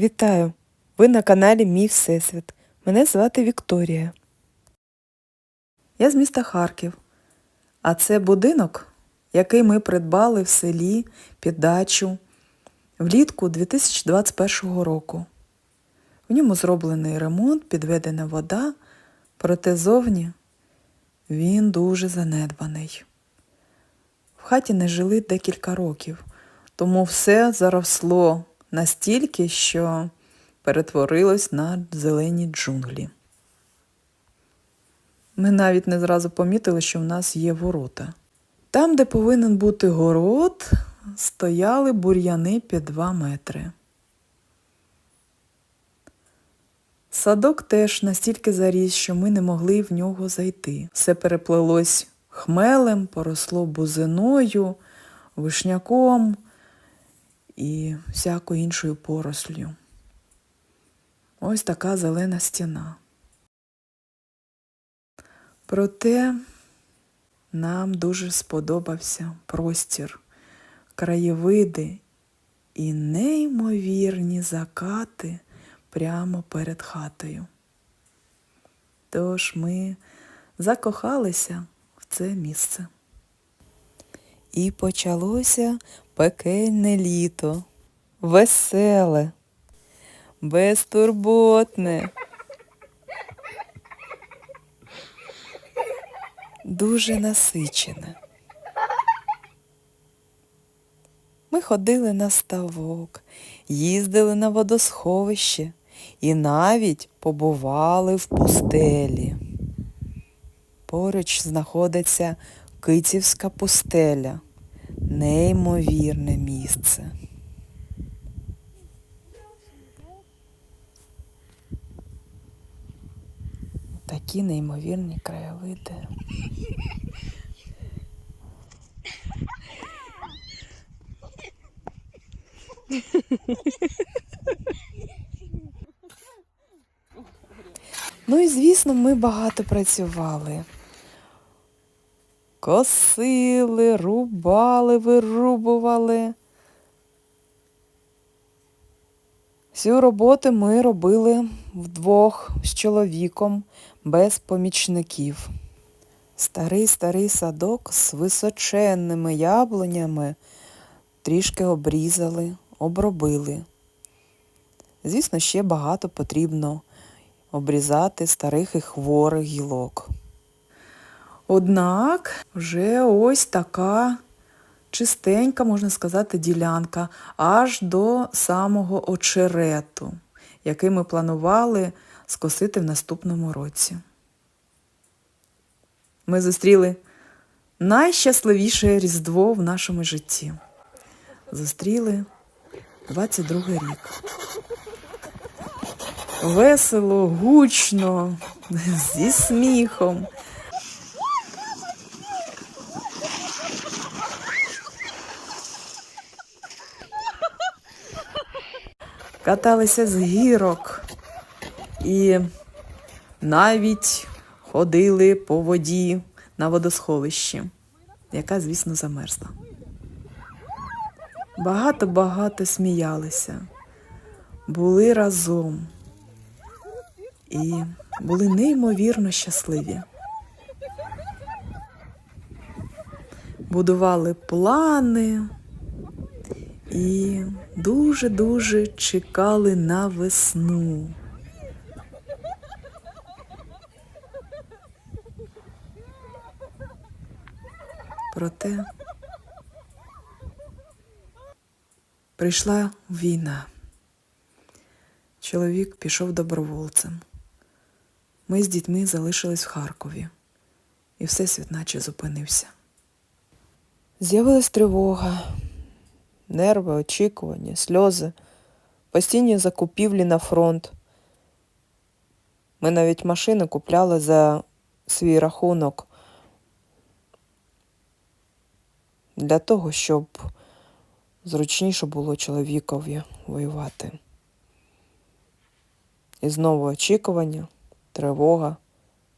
Вітаю! Ви на каналі Мій Всесвіт. Мене звати Вікторія. Я з міста Харків. А це будинок, який ми придбали в селі під дачу влітку 2021 року. В ньому зроблений ремонт, підведена вода, проте зовні він дуже занедбаний. В хаті не жили декілька років, тому все заросло настільки, що перетворилось на зелені джунглі. Ми навіть не зразу помітили, що в нас є ворота. Там, де повинен бути город, стояли бур'яни під 2 метри. Садок теж настільки заріс, що ми не могли в нього зайти. Все переплелось хмелем, поросло бузиною, вишняком і всякою іншою порослю. Ось така зелена стіна. Проте нам дуже сподобався простір, краєвиди і неймовірні закати прямо перед хатою. Тож ми закохалися в це місце. І почалося пекельне літо, веселе, безтурботне. Дуже насичене. Ми ходили на ставок, їздили на водосховище і навіть побували в пустелі. Поруч знаходиться Кицівська пустеля, неймовірне місце. Такі неймовірні краєвиди. Ну і звісно, ми багато працювали. Косили, рубали, вирубували. Всю роботу ми робили вдвох з чоловіком без помічників. Старий старий садок з височенними яблунями трішки обрізали, обробили. Звісно, ще багато потрібно обрізати старих і хворих гілок. Однак вже ось така чистенька, можна сказати, ділянка аж до самого очерету, який ми планували скосити в наступному році. Ми зустріли найщасливіше Різдво в нашому житті. Зустріли 22 рік. Весело, гучно, зі сміхом. Каталися з гірок і навіть ходили по воді на водосховищі, яка, звісно, замерзла. Багато-багато сміялися, були разом і були неймовірно щасливі. Будували плани і дуже-дуже чекали на весну. Проте прийшла війна. Чоловік пішов добровольцем. Ми з дітьми залишились в Харкові, і всесвіт наче зупинився. З'явилась тривога, нерви, очікування, сльози, постійні закупівлі на фронт. Ми навіть машини купляли за свій рахунок для того, щоб зручніше було чоловікові воювати. І знову очікування, тривога,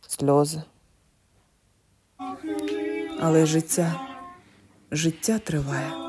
сльози. Але життя, життя триває.